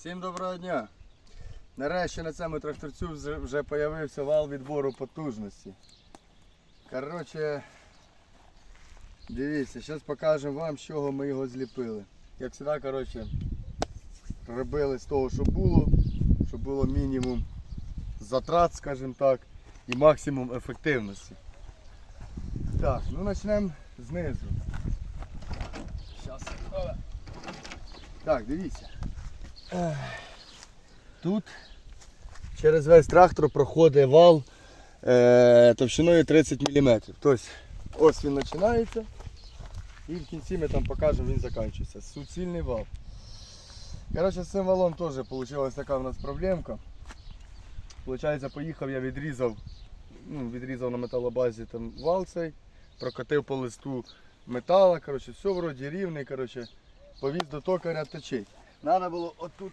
Всім доброго дня! Нарешті на цьому тракторцю вже- з'явився вал відбору потужності. Коротше, дивіться, зараз покажемо вам, з чого ми його зліпили. Як завжди, коротше, робили з того, що було, щоб було мінімум затрат, скажімо так, і максимум ефективності. Так, ну почнемо знизу. Опа. Так, дивіться. Тут через весь трактор проходить вал е, товщиною 30 мм. Тобто ось він починається і в кінці ми там покажемо, він закінчується. Суцільний вал. Коротше, з цим валом теж вийшла така в нас проблемка. Получається, поїхав, я відрізав, ну, відрізав на металобазі там вал цей, прокатив по листу метала, коротше, все вроді рівний, коротше, повіз до токаря точить. Треба було отут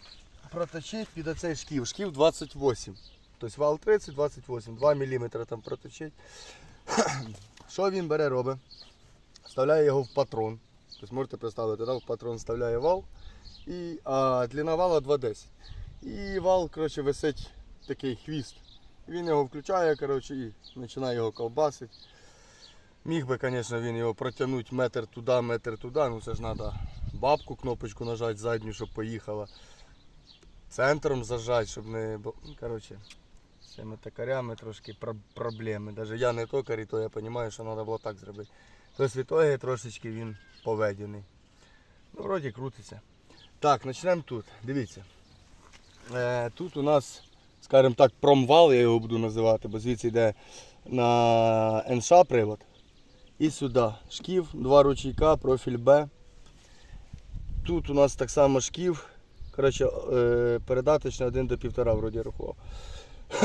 проточити під оцей шків. Шків 28. Тобто вал 30, 28, 2 мм там проточить. Що він бере, робить? Вставляє його в патрон. Тобто можете представити, да? в патрон вставляє вал, і, а длина вала 2,10. І вал коротше, висить такий хвіст. Він його включає коротше, і починає його ковбасити. Міг би, звісно, він його протягнути метр туди, метр туди. Ну це ж треба бабку кнопочку нажати задню, щоб поїхала. Центром зажати, щоб не. Коротше, з цими токарями трошки про- проблеми. Навіть я не токар, і то я розумію, що треба було так зробити. Тобто в ітогі трошечки він поведений. Ну, вроді крутиться. Так, почнемо тут. Дивіться. Е, тут у нас, скажімо так, промвал, я його буду називати, бо звідси йде на НШ привод. І сюди. Шків, два ручейка, профіль Б. Тут у нас так само шків. Коротше, е, передаточний 1 до 1,5 вроді рахував.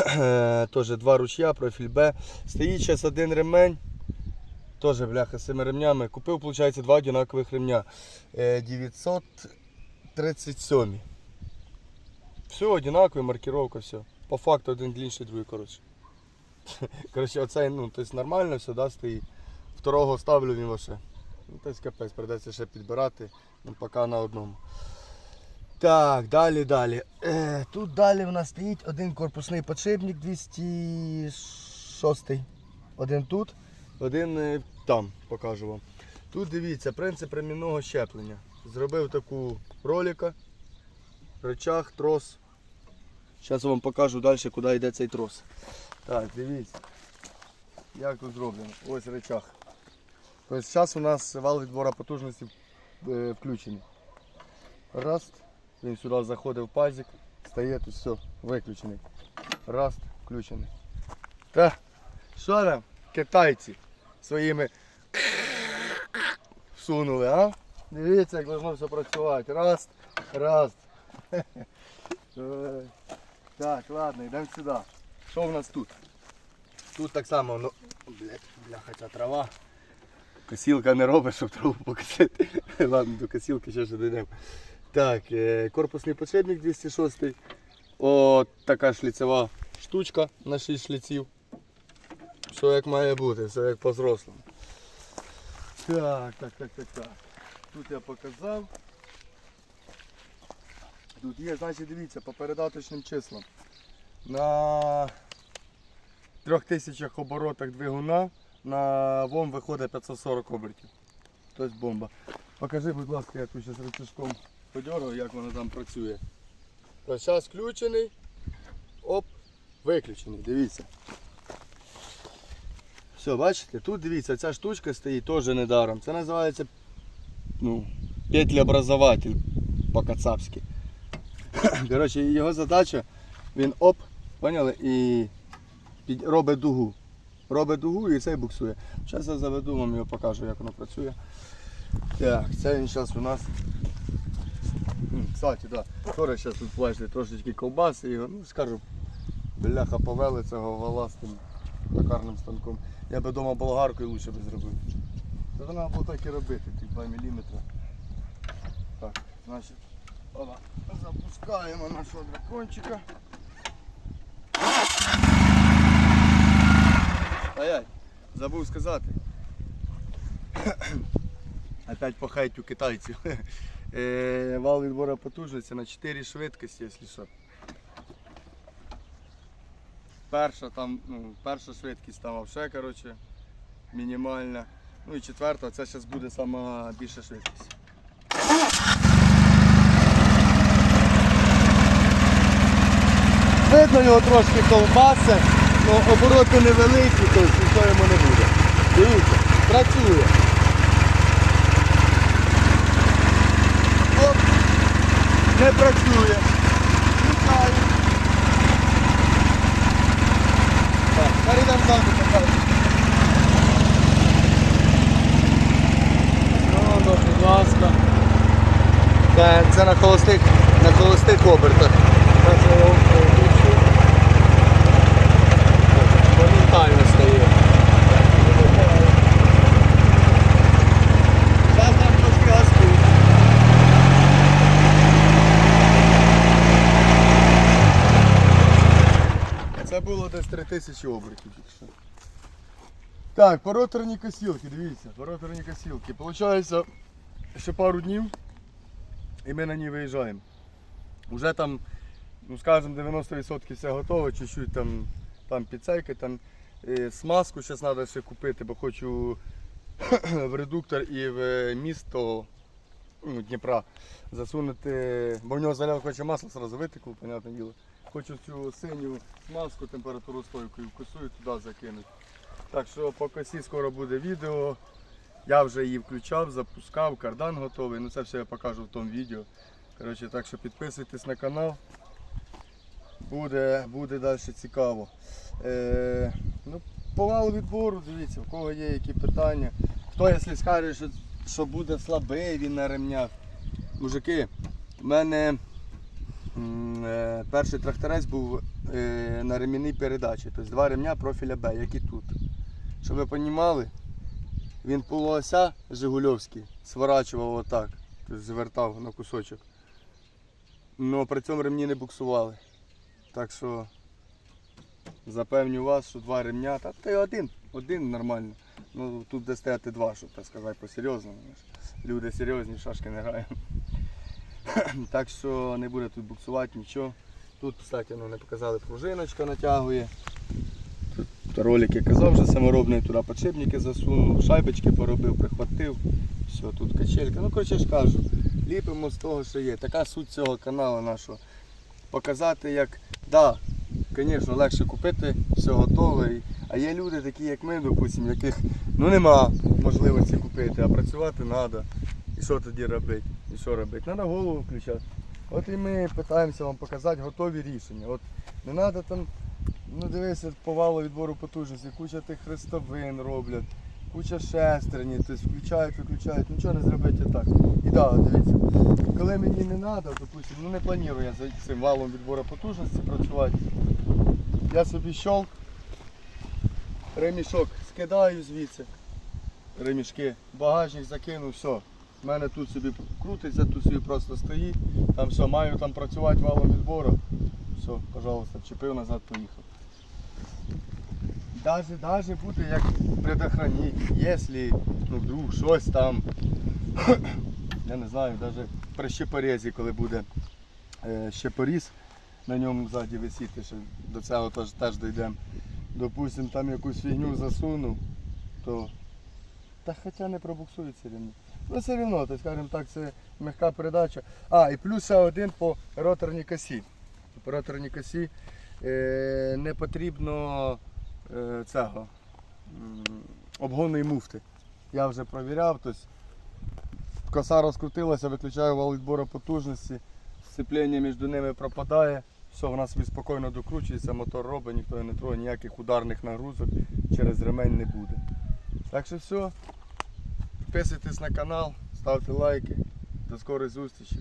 Е, Теж два ручя, профіль Б. Стоїть зараз один ремень. Теж бляха з цими ремнями. Купив, виходить, два однакових ремня. Е, 937. Все однакове, маркировка, все. По факту один длинніший, другий коротше. Коротше, оцей, ну, тобто нормально все, да, стоїть. Второго ставлю він лише. Ну, тобто капець, придеться ще підбирати. Ну, поки на одному. Так, далі, далі. Е, тут далі в нас стоїть один корпусний подшипник 206. Один тут, один е, там, покажу вам. Тут дивіться, принцип ремінного щеплення. Зробив таку ролика, рычаг, трос. Зараз вам покажу далі, куди йде цей трос. Так, дивіться. Як тут зроблено. Ось рычаг. Тобто зараз у нас вал відбору потужності е, включений. Раз. Він сюди заходив в пазик, стає тут все, виключений. Раз, включений. Та, що там, китайці своїми всунули, а? Дивіться, як должно все працювати. Раз, раз. Так, ладно, йдемо сюди. Що в нас тут? Тут так само, ну, блядь, бляха, ця трава. Косілка не робить, щоб траву покосити. Ладно, до косілки ще ж дійдемо. Так, е, корпусний подшипник 206. От така шліцева штучка на 6 шліців. Все як має бути, все як по-зрослому. Так, так, так, так, так. Тут я показав. Тут є, значить, дивіться, по передаточним числам. На 3000 оборотах двигуна на ВОМ виходить 540 обертів. Тобто бомба. Покажи, будь ласка, я тут зараз рычажком подергаю, як воно там працює. Зараз включений. Оп, виключений, дивіться. Все, бачите, тут дивіться, ця штучка стоїть теж недаром. Це називається ну, петлеобразователь по-кацапськи. Коротше, його задача, він оп, поняли, і робить дугу. Робить дугу і цей буксує. Зараз я заведу вам його покажу, як воно працює. Так, це він зараз у нас. Кстати, да. Вчора зараз тут бачите, трошечки ковбаси його, ну скажу, бляха повели цього вала з тим токарним станком. Я би вдома болгаркою лучше би зробив. Це треба було так і робити, ті 2 мм. Так, значить, опа, запускаємо нашого дракончика. Стоять, забув сказати. Опять по хейтю китайців. Е, вал відбору потужності на 4 швидкості, якщо що. Перша там, ну, перша швидкість там взагалі, коротше, мінімальна. Ну і четверта, це зараз буде сама більша швидкість. Видно його трошки ковбаси, але обороти невеликі, тобто нічого йому не буде. Дивіться, працює. Оп, не працює. Включаю. Так, перейдемо ззаду покажу. Ну, ну, будь ласка. Це, це на холостих, на холостих обертах. Зараз я його включу. Моментально стає. Зараз нам трошки газку. Це 3000 обертів тільки. Так, по роторній косілки, дивіться, по роторній косілки. Получається, ще пару днів і ми на ній виїжджаємо. Уже там, ну скажімо, 90% все готово, чуть-чуть там, там підсейки, там е, смазку зараз треба ще купити, бо хочу в редуктор і в місто ну, Дніпра засунути, бо в нього заляв хоче масло, одразу витекло, понятне діло. Хочу цю синю смазку температуру стойку і вкусую туди закинути. Так що по косі скоро буде відео. Я вже її включав, запускав, кардан готовий. Ну це все я покажу в тому відео. Коротше, так що підписуйтесь на канал. Буде, буде далі цікаво. Е, ну, по відбору, дивіться, в кого є які питання. Хто, якщо скаже, що, що буде слабий він на ремнях. Мужики, в мене перший тракторець був е, на ремінній передачі. Тобто два ремня профіля Б, як і тут. Щоб ви розуміли, він полуося Жигульовський сворачував отак, тобто звертав на кусочок. Ну при цьому ремні не буксували. Так що запевню вас, що два ремня, та ти один, один нормально. Ну тут де стояти два, щоб так сказати по-серйозному. Люди серйозні, шашки не граємо. так що не буде тут буксувати нічого. Тут, кстати, ну, не показали, пружиночка натягує. Тут ролик я казав, вже саморобний, туди подшипники засунув, шайбочки поробив, прихватив. Все, тут качелька. Ну, коротше ж кажу, ліпимо з того, що є. Така суть цього каналу нашого. Показати, як, да, звісно, легше купити, все готове. А є люди такі, як ми, допустимо, яких ну, нема можливості купити, а працювати треба. І що тоді робити? І що робити? Треба голову включати. От і ми намагаємося вам показати готові рішення. От не треба там, ну дивися, по валу відбору потужності, куча тих хрестовин роблять, куча шестерні, тобто включають, виключають, нічого не зробити так. І так, да, дивіться, коли мені не треба, допустим, ну не планую я за цим валом відбору потужності працювати. Я собі щолк, ремішок скидаю звідси, ремішки, багажник закину, все. У мене тут собі крутиться, тут собі просто стоїть. Там все, маю там працювати валом відбору. Все, пожалуйста, вчепив назад, поїхав. Даже, даже буде як предохранить, якщо ну, вдруг щось там, я не знаю, навіть при щепорезі, коли буде е, щепоріз, на ньому ззаді висіти, що до цього теж, теж дійдемо. Допустим, там якусь фігню засунув, то та хоча не пробуксується рівно. Ну все одно, то, скажімо так, це м'яка передача. А, і плюс один по роторній косі. По роторній косі е, не потрібно е, цього обгонної муфти. Я вже провіряв, тобто коса розкрутилася, виключаю вал відбору потужності, сцеплення між ними пропадає. Все, вона собі спокійно докручується, мотор робить, ніхто не трогає, ніяких ударних нагрузок через ремень не буде. Так що все. Підписуйтесь на канал, ставте лайки. До скорої зустрічі.